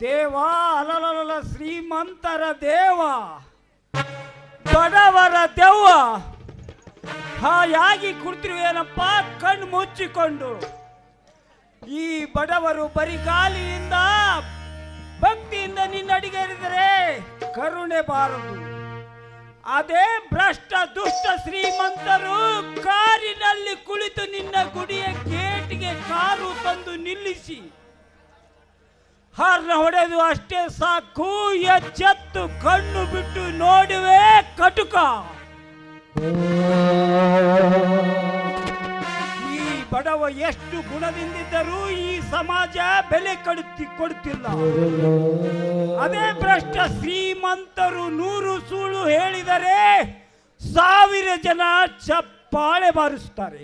ದೇವ, ಅಲಲಲಲ, ಶ್ರೀಮಂತರ ದೇವ, ಬಡವರ ದೆವ್ವ, ಹಾಯಾಗಿ ಕುಳಿತಿರುವೇನಪ್ಪ ಕಣ್ಣು ಮುಚ್ಚಿಕೊಂಡು. ಈ ಬಡವರು ಬರಿಗಾಲಿಯಿಂದ ಭಕ್ತಿಯಿಂದ ನಿನ್ನ ಅಡಿಗೇರಿದರೆ ಕರುಣೆ ಬಾರದು. ಅದೇ ಭ್ರಷ್ಟ, ದುಷ್ಟ ಶ್ರೀಮಂತರು ಕಾರಿನಲ್ಲಿ ಕುಳಿತು ನಿನ್ನ ಗುಡಿಯ ಗೇಟ್ಗೆ ಕಾರು ತಂದು ನಿಲ್ಲಿಸಿ. ಹಾರ್ನ ಹೊಡೆದು ಅಷ್ಟೇ ಸಾಕು, ಎಚ್ಚೆತ್ತು ಕಣ್ಣು ಬಿಟ್ಟು ನೋಡುವೆ ಕಟುಕ. ಈ ಬಡವ ಎಷ್ಟು ಗುಣದಿಂದಿದ್ದರೂ ಈ ಸಮಾಜ ಬೆಲೆ ಕಡುತ್ತಿ ಕೊಡುತ್ತಿಲ್ಲ ಅದೇ ಭ್ರಷ್ಟ ಶ್ರೀಮಂತರು ನೂರು ಸೂಳು ಹೇಳಿದರೆ ಸಾವಿರ ಜನ ಚಪ್ಪಾಳೆ ಬಾರಿಸುತ್ತಾರೆ.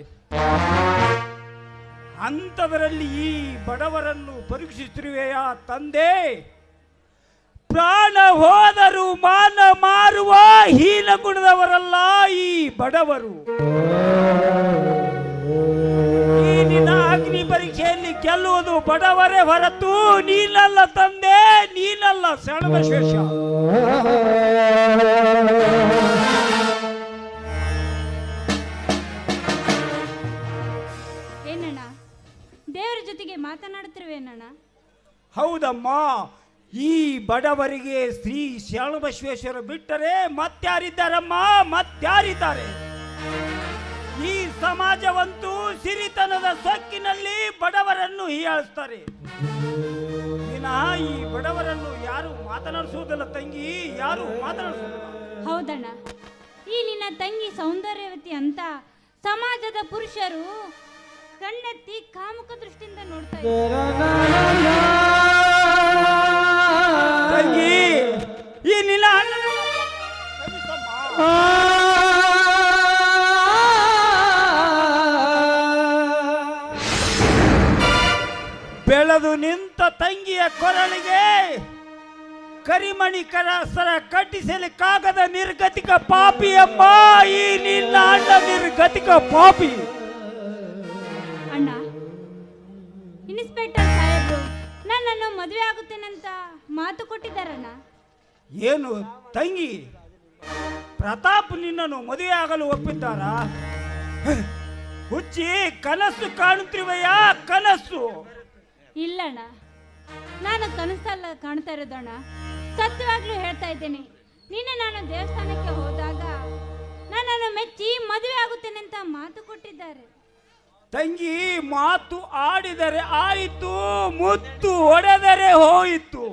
ಅಂಥದರಲ್ಲಿ ಈ ಬಡವರನ್ನು ಪರೀಕ್ಷಿಸಿರುವೆಯ ತಂದೆ? ಪ್ರಾಣ ಹೋದರೂ ಮಾನ ಮಾರುವ ಹೀನ ಗುಣದವರಲ್ಲ ಈ ಬಡವರು. ಈ ನಿನ್ನ ಅಗ್ನಿ ಪರೀಕ್ಷೆಯಲ್ಲಿ ಗೆಲ್ಲುವುದು ಬಡವರೇ ಹೊರತು ನೀನಲ್ಲ ತಂದೆ ನೀನಲ್ಲ ಸಣ್ಣ ಏನಣ್ಣ ಮಾತನಾಡುತ್ತಿರುವೇನಣ್ಣ? ಹೌದಮ್ಮ ಈ ಬಡವರಿಗೆ ಶ್ರೀ ಶರಣಬಸವೇಶ್ವರ ಬಿಟ್ಟರೆ ಮತ್ತಾರಿದ್ದಾರಮ್ಮ? ಮತ್ತಾರಿದ್ದಾರೆ. ಈ ಸಮಾಜವಂತೂ ಸಿರಿತನದ ಸೊಕ್ಕಿನಲ್ಲಿ ಬಡವರನ್ನು ಹೀಯಾಳಿಸ್ತಾರೆ. ವಿನಃ ಈ ಬಡವರನ್ನು ಯಾರು ಮಾತನಾಡಿಸುವುದಿಲ್ಲ ತಂಗಿ ಯಾರು ಮಾತನಾಡಿಸುವುದಿಲ್ಲ. ಹೌದಣ್ಣ. ಈ ನಿನ್ನ ತಂಗಿ ಸೌಂದರ್ಯವತಿ ಅಂತ ಸಮಾಜದ ಪುರುಷರು ಕಣ್ಣೆತ್ತಿ ಕಾಮುಕ ದೃಷ್ಟಿಯಿಂದ ನೋಡ್ತಾ ತಂಗಿ ಕ್ಷಮಿಸಮ್ಮ. ಬೆಳೆದು ನಿಂತ ತಂಗಿಯ ಕೊರಳಿಗೆ ಕರಿಮಣಿ ಕಟ್ಟಿಸಲಿ ಕಾಗದ ನಿರ್ಗತಿಕ ಪಾಪಿ ಅಮ್ಮ ಈ ನಿನ್ನ ನಿರ್ಗತಿಕ ಪಾಪಿ ಇನ್ಸ್ಪೆಕ್ಟರ್ ಸಾಹೇಬ್ರು ನನ್ನನ್ನು ಮದುವೆ ಆಗುತ್ತೇನಂತ ಮಾತು ಕೊಟ್ಟಿದ್ದಾರಣ್ಣ? ಏನು ತಂಗಿ? ಪ್ರತಾಪ್ ನಿನ್ನನ್ನು ಮದುವೆ ಆಗಲು ಒಪ್ಪಿದ್ದಾರಾ ಹುಚ್ಚಿ ಕನಸು ಕಾಣುತ್ತಿರುವೆಯ ಕನಸು? ಇಲ್ಲಣ್ಣ ನಾನು ಕನಸಲ್ಲ ಕಾಣ್ತಾ ಇರೋದಣ್ಣ. ಸತ್ಯವಾಗ್ಲೂ ಹೇಳ್ತಾ ಇದ್ದೇನೆ ನಿನ್ನೆ ನಾನು ದೇವಸ್ಥಾನಕ್ಕೆ ಹೋದಾಗ ನನ್ನನ್ನು ಮೆಚ್ಚಿ ಮದುವೆ ಆಗುತ್ತೇನೆ ಅಂತ ಮಾತು ಕೊಟ್ಟಿದ್ದಾರೆ. ತಂಗಿ ಮಾತು ಆಡಿದರೆ ಆಯಿತು, ಮುತ್ತು ಒಡೆದರೆ ಹೋಯಿತು.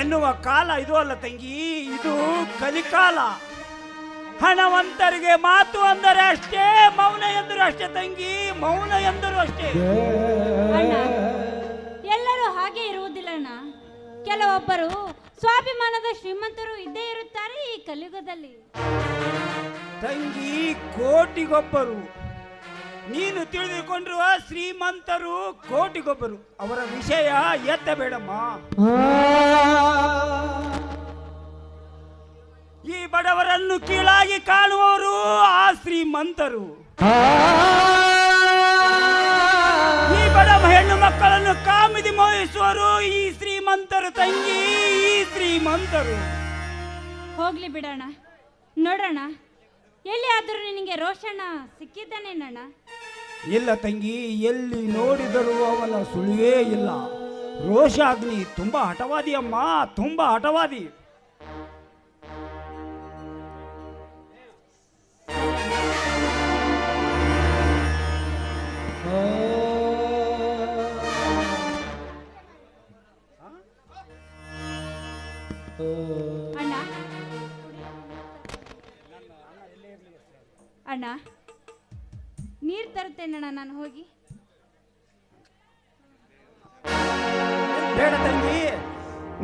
ಎನ್ನುವ ಕಾಲ ಇದು ಅಲ್ಲ ತಂಗಿ, ಇದು ಕಲಿಕಾಲ. ಹಣವಂತರಿಗೆ ಮಾತು ಅಂದರೆ ಅಷ್ಟೇ, ಮೌನ ಎಂದರು ಅಷ್ಟೇ ತಂಗಿ, ಮೌನ ಎಂದರು ಅಷ್ಟೇ. ಎಲ್ಲರೂ ಹಾಗೆ ಇರುವುದಿಲ್ಲಣ್ಣ ಕೆಲವೊಬ್ಬರು ಸ್ವಾಭಿಮಾನದ ಶ್ರೀಮಂತರು ಇದ್ದೇ ಇರುತ್ತಾರೆ ಈ ಕಲಿಯುಗದಲ್ಲಿ. ತಂಗಿ ಕೋಟಿಗೊಬ್ಬರು. ನೀನು ತಿಳಿದುಕೊಂಡಿರುವ ಶ್ರೀಮಂತರು ಕೋಟಿಗೊಬ್ಬರು. ಅವರ ವಿಷಯ ಎತ್ತಬೇಡಮ್ಮ. ಈ ಬಡವರನ್ನು ಕೀಳಾಗಿ ಕಾಣುವವರು ಆ ಶ್ರೀಮಂತರು. ಬಡ ಹೆಣ್ಣು ಮಕ್ಕಳನ್ನು ಕಾಮಿದಿ ಮೋಹಿಸುವರು ಈ ಶ್ರೀಮಂತರು ತಂಗಿ ಈ ಶ್ರೀಮಂತರು. ಹೋಗ್ಲಿ ಬಿಡೋಣ. ನೋಡೋಣ. ಎಲ್ಲಿ ಆದರೂ ನಿನಗೆ ರೋಷಣ ಸಿಕ್ಕಿದ್ದಾನೇನಣ್ಣ ಇಲ್ಲ ತಂಗಿ ಎಲ್ಲಿ ನೋಡಿದರೂ ಅವನ ಸುಳಿವೇ ಇಲ್ಲ. ರೋಷಾಗ್ನಿ ತುಂಬಾ ಹಠವಾದಿ ಅಮ್ಮ ತುಂಬಾ ಹಠವಾದಿ. ಅಣ್ಣ? ಅಣ್ಣ ನೀರು ತರುತ್ತೇನಣ್ಣ ನಾನು ಹೋಗಿ. ಬೇಡ ತಂಗಿ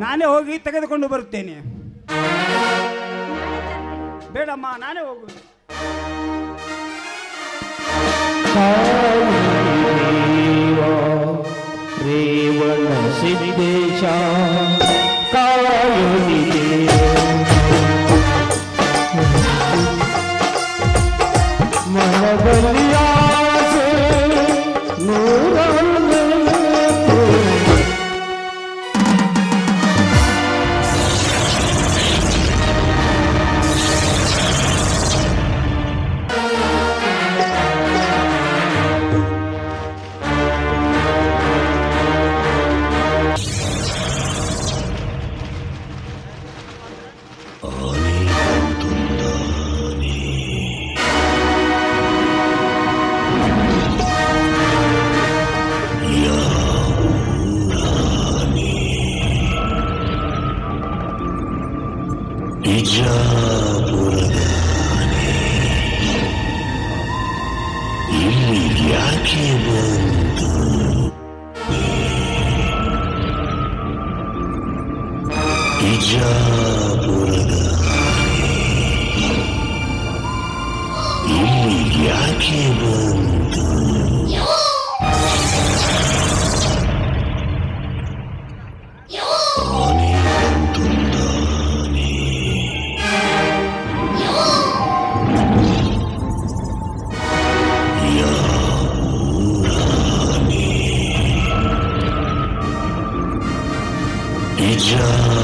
ನಾನೇ ಹೋಗಿ ತೆಗೆದುಕೊಂಡು ಬರುತ್ತೇನೆ. ಬೇಡಮ್ಮ ನಾನೇ ಹೋಗುದು. ರೇವಣ ಸಿದ್ದೇಶ. बलिया ಬಿಜಾಪುರದ ಇಲ್ಲಿ ಯಾಕೆ ಬಂತು ಬಿಜಾಪುರದ Ugh.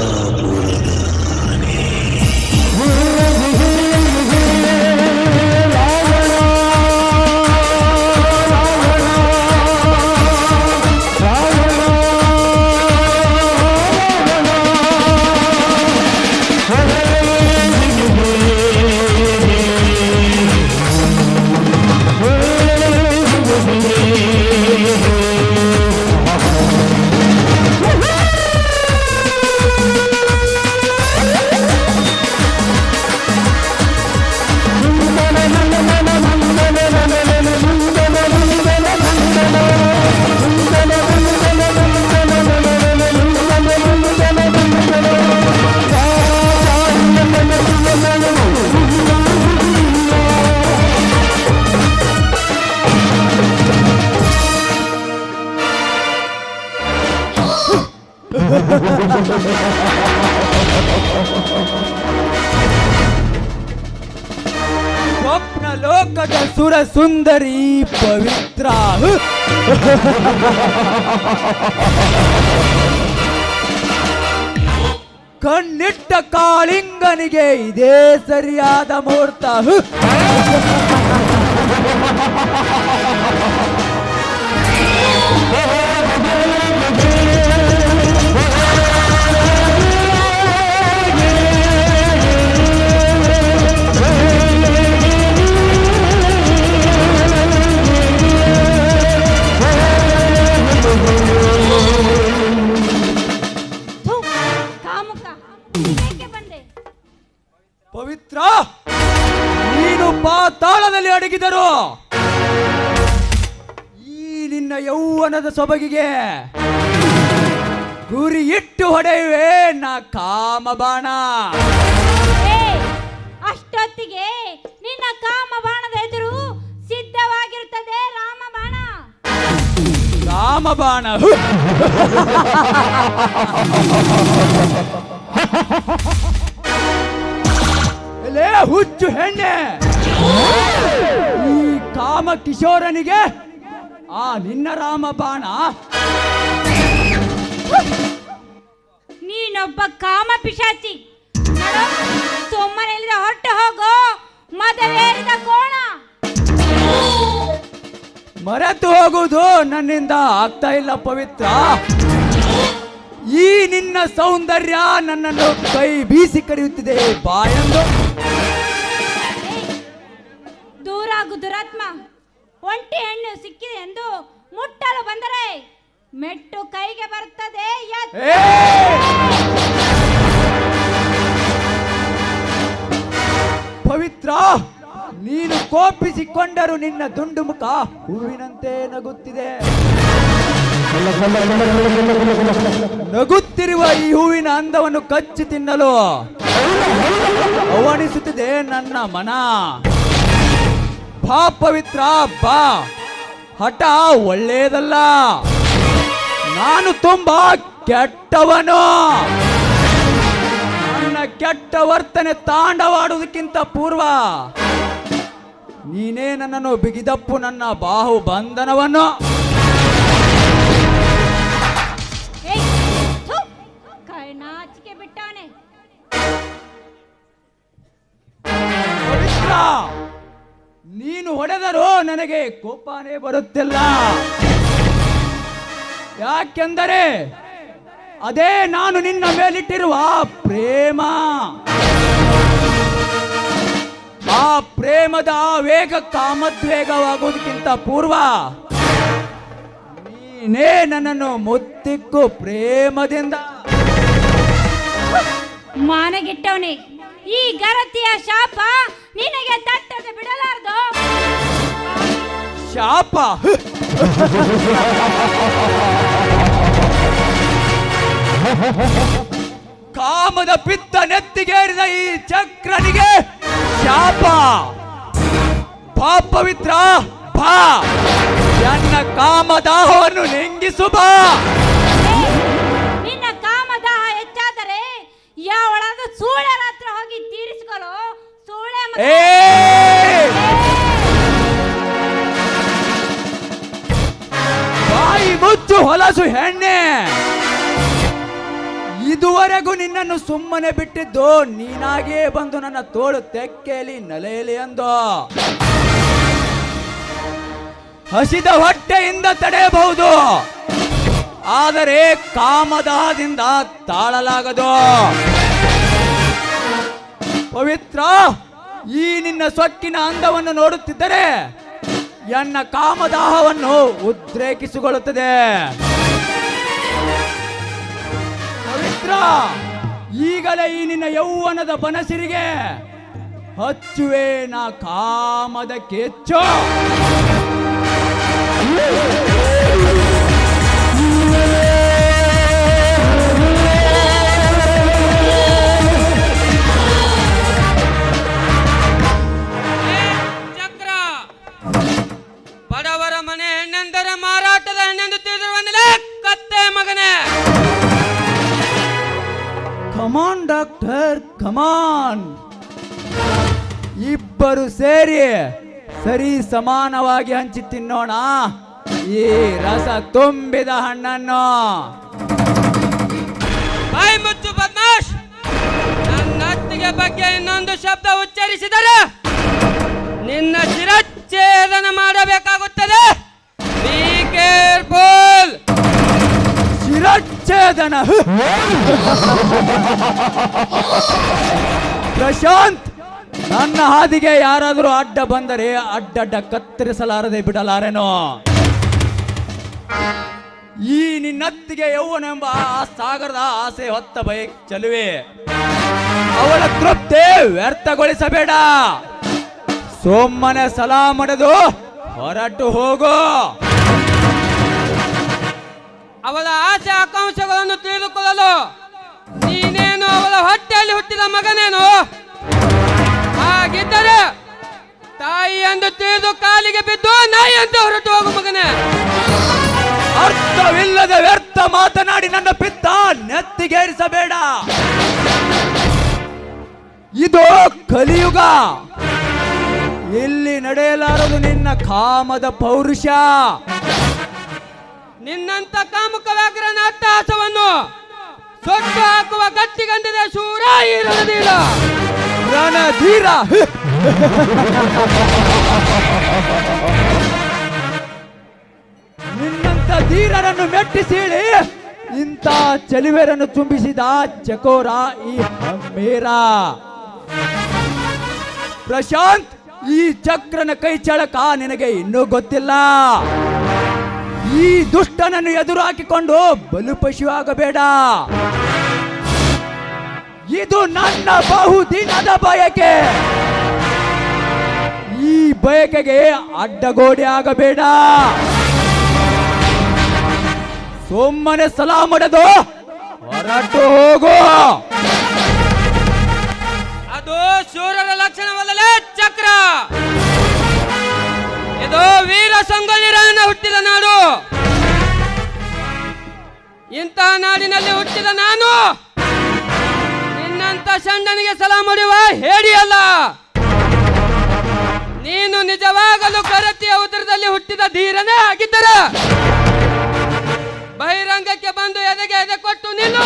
ಸುರ ಸುಂದರಿ ಪವಿತ್ರ ಕಣ್ಣಿಟ್ಟ ಕಾಳಿಂಗನಿಗೆ ಇದೇ ಸರಿಯಾದ ಮುಹೂರ್ತ ಪವಿತ್ರ ನೀನು ಪಾತಾಳದಲ್ಲಿ ಅಡಗಿದರು. ಈ ನಿನ್ನ ಯೌವನದ ಸೊಬಗಿಗೆ ಗುರಿ ಇಟ್ಟು ಹೊಡೆಯುವೆ ನಾ ಕಾಮಬಾಣ. ಅಷ್ಟೊತ್ತಿಗೆ ನಿನ್ನ ಕಾಮ ಬಾಣದ ಎದುರು ಸಿದ್ಧವಾಗಿರುತ್ತದೆ ರಾಮ ಬಾಣ ರಾಮಬಾಣ. ಎಲೆ ಹುಚ್ಚು ಹೆಣ್ಣೆ. ಈ ಕಾಮ ಕಿಶೋರನಿಗೆ ಆ ನಿನ್ನ ರಾಮ ಬಾಣ ನೀನೊಬ್ಬ ಕಾಮ ಪಿಶಾಚಿ ಸುಮ್ಮನಿಲ್ಲದೆ ಹೊರಟು ಹೋಗೋ. ಮದವೇರಿದ ಕೋಣ. ಮರೆತು ಹೋಗುವುದು ನನ್ನಿಂದ ಆಗ್ತಾ ಇಲ್ಲ ಪವಿತ್ರ. ಈ ನಿನ್ನ ಸೌಂದರ್ಯ ನನ್ನನ್ನು ಕೈ ಬೀಸಿ ಕರೆಯುತ್ತಿದೆ ಬಾಯಂದು ದೂರ ದೂರಾಗು ದುರಾತ್ಮ. ಒಂಟಿ ಹೆಣ್ಣು ಸಿಕ್ಕಿದೆ ಎಂದು ಮುಟ್ಟಲು ಬಂದರೆ ಮೆಟ್ಟು ಕೈಗೆ ಬರುತ್ತದೆ. ಪವಿತ್ರ ನೀನು ಕೋಪಿಸಿಕೊಂಡರು ನಿನ್ನ ದುಂಡು ಮುಖ ಹೂವಿನಂತೆ ನಗುತ್ತಿದೆ. ನಗುತ್ತಿರುವ ಈ ಹೂವಿನ ಅಂದವನ್ನು ಕಚ್ಚಿ ತಿನ್ನಲು ಅವಣಿಸುತ್ತಿದೆ ನನ್ನ ಮನ. ಬಾ ಪವಿತ್ರ ಬಾ. ಹಠ ಒಳ್ಳೇದಲ್ಲ ನಾನು ತುಂಬಾ ಕೆಟ್ಟವನು. ನನ್ನ ಕೆಟ್ಟ ವರ್ತನೆ ತಾಂಡವಾಡುವುದಕ್ಕಿಂತ ಪೂರ್ವ ನೀನೇ ನನ್ನನ್ನು ಬಿಗಿದಪ್ಪು ನನ್ನ ಬಾಹು ಬಂಧನವನ್ನು ನೀನು ಹೊಡೆದರೂ ನನಗೆ ಕೋಪನೇ ಬರುತ್ತಿಲ್ಲ. ಯಾಕೆಂದರೆ ಅದೇ ನಾನು ನಿನ್ನ ಮೇಲಿಟ್ಟಿರುವ ಪ್ರೇಮ. ಆ ಪ್ರೇಮದ ವೇಗ ಕಾಮದ್ವೇಗವಾಗುವುದಕ್ಕಿಂತ ಪೂರ್ವ ನೀನೇ ನನ್ನನ್ನು ಮುತ್ತಿಕ್ಕು ಪ್ರೇಮದಿಂದ. ಮಾನಗಿಟ್ಟವನೇ ಈ ಗರತಿಯ ಶಾಪ ನಿನಗೆ ತಟ್ಟದೆ ಬಿಡಲಾರದು. ಶಾಪ? ಕಾಮದ ಪಿತ್ತ ನೆತ್ತಿಗೇರಿದ ಈ ಚಕ್ರನಿಗೆ ಶಾಪ. ಬಾ ಪವಿತ್ರ ಬಾ ನನ್ನ ಕಾಮದಾಹವನ್ನು ನೆಂಗಿಸು ಬಾ ಯಾವಳಾದ ಸೂಳೆ ಹತ್ರ ಹೋಗಿ ತೀರಿಸಿಕೊಳ್ಳು ಸೂಳೆ ಬಾಯಿ ಮುಚ್ಚು, ಹೊಲಸು, ಹೆಣ್ಣೆ! ಇದುವರೆಗೂ ನಿನ್ನನ್ನು ಸುಮ್ಮನೆ ಬಿಟ್ಟಿದ್ದು ನೀನಾಗೇ ಬಂದು ನನ್ನ ತೋಳು ತೆಕ್ಕೇಲಿ ನಲೆಯಲಿ ಅಂದು. ಹಸಿದ ಹೊಟ್ಟೆಯಿಂದ ತಡೆಯಬಹುದು. ಆದರೆ ಕಾಮದಾದಿಂದ ತಾಳಲಾಗದು. ಪವಿತ್ರ, ಈ ನಿನ್ನ ಸೊಕ್ಕಿನ ಅಂದವನ್ನು ನೋಡುತ್ತಿದ್ದರೆ ಎನ್ನ ಕಾಮದಾಹವನ್ನು ಉದ್ರೇಕಿಸಿಕೊಳ್ಳುತ್ತದೆ. ಪವಿತ್ರ, ಈಗಲೇ ಈ ನಿನ್ನ ಯೌವನದ ಬನಸಿರಿಗೆ ಹಚ್ಚುವೆ ನಾ ಕಾಮದ ಕೆಚ್ಚು. ಕತ್ತೆ ಮಗನೇ. ಕಮಾನ್ ಡಾಕ್ಟರ್ ಕಮಾನ್ ಇಬ್ಬರು ಸೇರಿ ಸರಿ ಸಮಾನವಾಗಿ ಹಂಚಿ ತಿನ್ನೋಣ. ಈ ರಸ ತುಂಬಿದ ಹಣ್ಣನ್ನು. ಬಾಯಿ ಮುಚ್ಚು ಬದ್ಮಾಶ್. ನನ್ನ ಅತ್ತಿಗೆ ಬಗ್ಗೆ ಇನ್ನೊಂದು ಶಬ್ದ ಉಚ್ಚರಿಸಿದರೆ ನಿನ್ನ ಶಿರಚ್ಛೇದನ ಮಾಡಬೇಕಾಗುತ್ತದೆ. ಬಿ ಕೇರ್ಫುಲ್ ಶಿರಚ್ಛೇದನ ಪ್ರಶಾಂತ್, ನನ್ನ ಹಾದಿಗೆ ಯಾರಾದರೂ ಅಡ್ಡ ಬಂದರೆ ಅಡ್ಡಡ್ಡ ಕತ್ತರಿಸಲಾರದೆ ಬಿಡಲಾರೇನೋ? ಈ ನಿನ್ನತ್ತಿಗೆ ಯೌವನ ಎಂಬ ಆ ಸಾಗರದ ಆಸೆ ಹೊತ್ತ ಬೈಕ್ ಚಲುವೆ. ಅವಳ ತೃಪ್ತಿ ವ್ಯರ್ಥಗೊಳಿಸಬೇಡ. ಸೋಮ್ಮನೆ ಸಲಾ ಮಡೆದು ಹೊರಟು ಹೋಗು. ಅವಳ ಆಸೆ ಆಕಾಂಕ್ಷೆಗಳನ್ನು ತಿಳಿದುಕೊಳ್ಳಲು ನೀನೇನು ಅವಳ ಹೊಟ್ಟೆಯಲ್ಲಿ ಹುಟ್ಟಿದ ಮಗನೇನು? ಹಾಗಿದ್ದರೆ ತಾಯಿ ಎಂದು ತಿಳಿದು ಕಾಲಿಗೆ ಬಿದ್ದು ನಾಯಿ ಅಂತ ಹೊರಟು ಹೋಗು ಮಗನೇ. ಅರ್ಥವಿಲ್ಲದ ವ್ಯರ್ಥ ಮಾತನಾಡಿ ನನ್ನ ಪಿತ್ತ ನೆತ್ತಿಗೇರಿಸಬೇಡ. ಇದು ಕಲಿಯುಗ. ಇಲ್ಲಿ ನಡೆಯಲಾರದು ನಿನ್ನ ಕಾಮದ ಪೌರುಷ. ನಿನ್ನಂತ ಕಾಮುಕ ವ್ಯಾಘ್ರನ ಅಟ್ಟಹಾಸವನ್ನು ಸೊಟ್ಟು ಹಾಕುವ ಗಟ್ಟಿಗಂಡಿದ ಶೂರ ಈ ರಣಧೀರ. ನಿನ್ನಂತ ಧೀರರನ್ನು ಮೆಟ್ಟಿಸೀಳಿ. ಇಂಥ ಚಲಿವೆರನ್ನು ತುಂಬಿಸಿದ ಚಕೋರ ಈ ಮೇರ ಪ್ರಶಾಂತ್, ಈ ಚಕ್ರನ ಕೈ ಚಳಕ ನಿನಗೆ ಇನ್ನೂ ಗೊತ್ತಿಲ್ಲ. ಈ ದುಷ್ಟನನ್ನು ಎದುರಾಕಿಕೊಂಡು ಬಲು ಪಶುವಾಗಬೇಡ. ಇದು ನನ್ನ ಬಹುದಿನದ ಬಯಕೆ. ಈ ಬಯಕೆಗೆ ಅಡ್ಡಗೋಡೆ ಆಗಬೇಡ. ಸುಮ್ಮನೆ ಸಲಾ ಮಡದು ಹೊರಟು ಹೋಗು. ಅದು ಶೂರರ ಲಕ್ಷಣವಲ್ಲ ಚಕ್ರ. ಇದು ವೀರ ಸಂಗೊಳ್ಳಿರಾಯನ ಹುಟ್ಟಿದ ನಾಡು. ಇಂತಹ ನಾಡಿನಲ್ಲಿ ಹುಟ್ಟಿದ ನಾನು. ನಿನ್ನಂತ ಷಂಡನಿಗೆ ಸಲ ಮಾಡುವ ಹೇಡಿಯಲ್ಲ ನೀನು ನಿಜವಾಗಲು ಕರತಿಯ ಉದರದಲ್ಲಿ ಹುಟ್ಟಿದ ಧೀರನೇ ಆಗಿದ್ದರೆ ಬಹಿರಂಗಕ್ಕೆ ಬಂದು ಎದೆಗೆ ಎದೆ ಕೊಟ್ಟು ನೀನು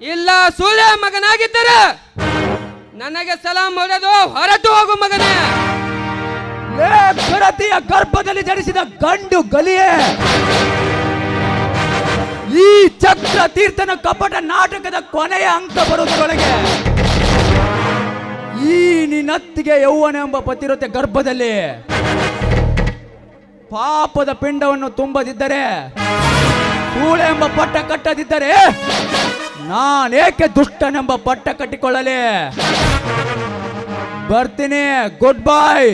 ಇಲ್ಲ ಸೂಳೆ ಮಗನಾಗಿದ್ದರೆ ನನಗೆ ಸಲಾಂ ಹೊಡೆದು ಹೊರಟು ಹೋಗು ಮಗನೇ. ಕರತಿಯ ಗರ್ಭದಲ್ಲಿ ಜನಿಸಿದ ಗಂಡು ಗಲಿಯೇ. ಈ ಚಕ್ರ ತೀರ್ಥನ ಕಪಟ ನಾಟಕದ ಕೊನೆಯ ಅಂಕ ಬರುವುದರೊಳಗೆ ಈ ನಿನ್ನತ್ತಿಗೆ ಯೌವನ ಎಂಬ ಪತಿರತೆ ಗರ್ಭದಲ್ಲಿ ಪಾಪದ ಪಿಂಡವನ್ನು ತುಂಬದಿದ್ದರೆ ಕೂಳೆ ಎಂಬ ಪಟ್ಟ ಕಟ್ಟದಿದ್ದರೆ ನಾನೇಕೆ ದುಷ್ಟನೆಂಬ ಪಟ್ಟ ಕಟ್ಟಿಕೊಳ್ಳಲಿ? ಬರ್ತೀನಿ ಗುಡ್ ಬಾಯ್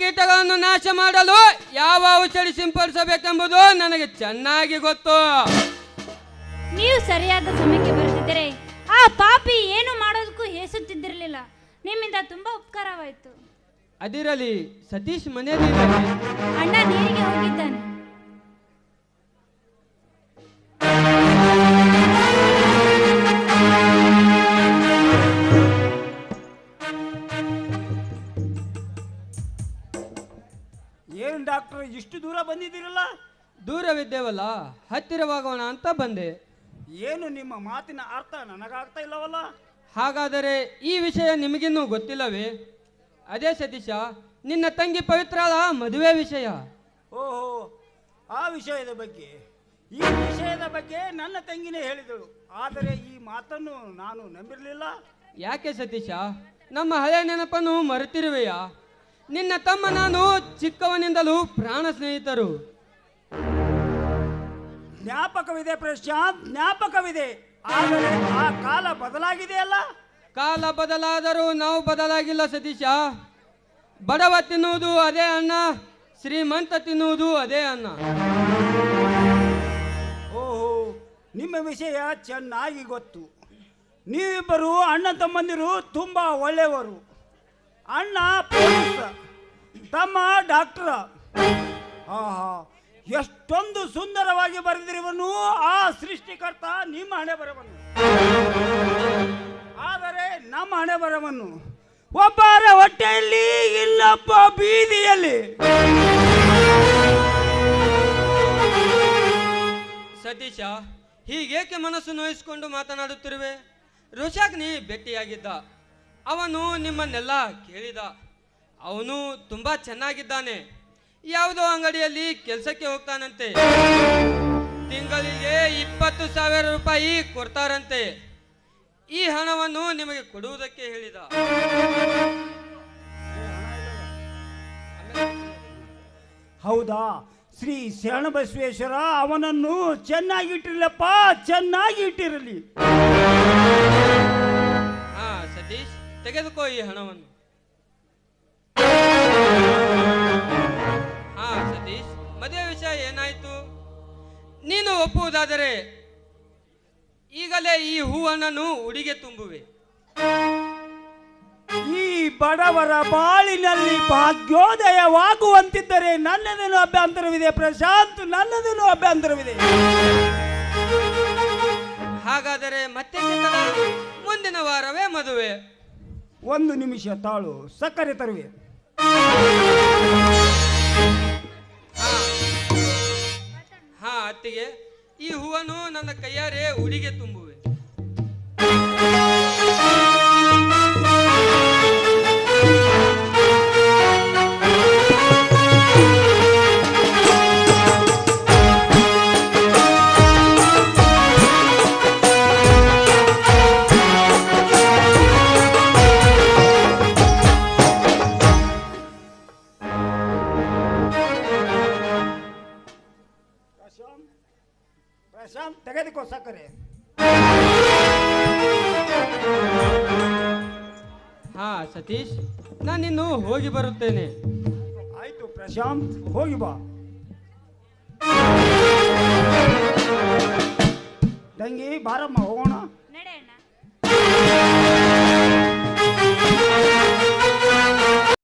ಕೀಟಗಳನ್ನು ನಾಶ ಮಾಡಲು ಯಾವ ಔಷಧಿ ಸಿಂಪಡಿಸಬೇಕೆಂಬುದು ನನಗೆ ಚೆನ್ನಾಗಿ ಗೊತ್ತು. ನೀವು ಸರಿಯಾದ ಸಮಯಕ್ಕೆ ಬರುತ್ತಿದ್ದರೆ ಆ ಪಾಪಿ ಏನು ಮಾಡೋದಕ್ಕೂ ಹೇಸುತ್ತಿದ್ದಿರಲಿಲ್ಲ. ನಿಮ್ಮಿಂದ ತುಂಬಾ ಉಪಕಾರವಾಯಿತು. ಅದಿರಲಿ ಸತೀಶ್ ಮನೆಯಲ್ಲಿ ಅಣ್ಣ ನೀರಿಗೆ ಹೋಗಿದ್ದಾನೆ. ಇಷ್ಟು ದೂರ ಬಂದಿದ್ದೀರಲ್ಲ? ದೂರವಿದ್ದೇವಲ್ಲ ಹತ್ತಿರವಾಗೋಣ ಅಂತ ಬಂದೆ. ಏನು ನಿಮ್ಮ ಮಾತಿನ ಅರ್ಥ ನನಗಾಗ್ತಾ ಇಲ್ಲವಲ್ಲ? ಹಾಗಾದರೆ ಈ ವಿಷಯ ನಿಮಗಿನ್ನೂ ಗೊತ್ತಿಲ್ಲವೇ? ಅದೇ ಸತೀಶ ನಿನ್ನ ತಂಗಿ ಪವಿತ್ರಳ ಮದುವೆ ವಿಷಯ. ಓಹೋ ಆ ವಿಷಯದ ಬಗ್ಗೆ. ಈ ವಿಷಯದ ಬಗ್ಗೆ ನನ್ನ ತಂಗಿನೇ ಹೇಳಿದಳು. ಆದರೆ ಈ ಮಾತನ್ನು ನಾನು ನಂಬಿರಲಿಲ್ಲ. ಯಾಕೆ ಸತೀಶ ನಮ್ಮ ಹಳೆ ನೆನಪನ್ನು ಮರೆತಿರುವೆಯಾ? ನಿನ್ನ ತಮ್ಮ ನಾನು ಚಿಕ್ಕವನಿಂದಲೂ ಪ್ರಾಣ ಸ್ನೇಹಿತರು. ಜ್ಞಾಪಕವಿದೆ ಪ್ರಶಾಂತ್ ಜ್ಞಾಪಕವಿದೆ. ಆದರೆ ಆ ಕಾಲ ಬದಲಾಗಿದೆಯಲ್ಲ? ಕಾಲ ಬದಲಾದರೂ ನಾವು ಬದಲಾಗಿಲ್ಲ ಸತೀಶ. ಬಡವ ತಿನ್ನುವುದು ಅದೇ ಅಣ್ಣ ಶ್ರೀಮಂತ ತಿನ್ನುವುದು ಅದೇ ಅಣ್ಣ ಓಹೋ ನಿಮ್ಮ ವಿಷಯ ಚೆನ್ನಾಗಿ ಗೊತ್ತು. ನೀವಿಬ್ಬರು ಅಣ್ಣ ತಮ್ಮಂದಿರು ತುಂಬ ಒಳ್ಳೆಯವರು. ಅಣ್ಣ ಪೊಲೀಸ್ ತಮ್ಮ ಡಾಕ್ಟರ್. ಆಹಾ, ಎಷ್ಟೊಂದು ಸುಂದರವಾಗಿ ಬರೆದಿರುವನು ಆ ಸೃಷ್ಟಿಕರ್ತ ನಿಮ್ಮ ಹಣೆ ಬರವನ್ನು. ಆದರೆ ನಮ್ಮ ಹಣೆ ಬರವನ್ನು ಒಬ್ಬರ ಹೊಟ್ಟೆಯಲ್ಲಿ ಇನ್ನೊಬ್ಬ ಬೀದಿಯಲ್ಲಿ. ಸತೀಶ, ಹೀಗೇಕೆ ಮನಸ್ಸು ನೋಯಿಸಿಕೊಂಡು ಮಾತನಾಡುತ್ತಿರುವೆ? ರುಷಾಗ್ನಿ ಭೇಟಿಯಾಗಿದ್ದ ಅವನು ನಿಮ್ಮನ್ನೆಲ್ಲ ಕೇಳಿದ. ಅವನು ತುಂಬಾ ಚೆನ್ನಾಗಿದ್ದಾನೆ. ಯಾವುದೋ ಅಂಗಡಿಯಲ್ಲಿ ಕೆಲಸಕ್ಕೆ ಹೋಗ್ತಾನಂತೆ. ತಿಂಗಳಿಗೆ ಇಪ್ಪತ್ತು ಸಾವಿರ ರೂಪಾಯಿ ಕೊಡ್ತಾರಂತೆ. ಈ ಹಣವನ್ನು ನಿಮಗೆ ಕೊಡುವುದಕ್ಕೆ ಹೇಳಿದ. ಹೌದಾ? ಶ್ರೀ ಶರಣಬಸವೇಶ್ವರ ಅವನನ್ನು ಚೆನ್ನಾಗಿ ಇಟ್ಟಿರಲಪ್ಪ ಚೆನ್ನಾಗಿ ಇಟ್ಟಿರಲಿ ಹಾ ಸತೀಶ್ ತೆಗೆದುಕೋ ಈ ಹಣವನ್ನು. ಹಾ ಸತೀಶ್ ಮದುವೆ ವಿಷಯ ಏನಾಯ್ತು? ನೀನು ಒಪ್ಪುವುದಾದರೆ ಈಗಲೇ ಈ ಹೂವನ್ನು ಉಡಿಗೆ ತುಂಬುವೆ. ಈ ಬಡವರ ಬಾಳಿನಲ್ಲಿ ಭಾಗ್ಯೋದಯವಾಗುವಂತಿದ್ದರೆ ನನ್ನದೇನು ಅಭ್ಯಂತರವಿದೆ ಪ್ರಶಾಂತ್ ನನ್ನದೇನು ಅಭ್ಯಂತರವಿದೆ. ಹಾಗಾದರೆ ಮತ್ತೆ? ಮುಂದಿನ ವಾರವೇ ಮದುವೆ. ಒಂದು ನಿಮಿಷ ತಾಳು ಸಕ್ಕರೆ ತರುವೆ. ಹಾ ಅತ್ತಿಗೆ ಈ ಹೂವನ್ನು ನನ್ನ ಕೈಯಾರೆ ಉಡಿಗೆ ತುಂಬುವೆ. ಹೋಗಿ ಬರುತ್ತೇನೆ. ಆಯ್ತು ಪ್ರಶಾಂತ್ ಹೋಗಿ ಬಾ. ತಂಗಿ ಬಾರಮ್ಮ ಹೋಗೋಣ.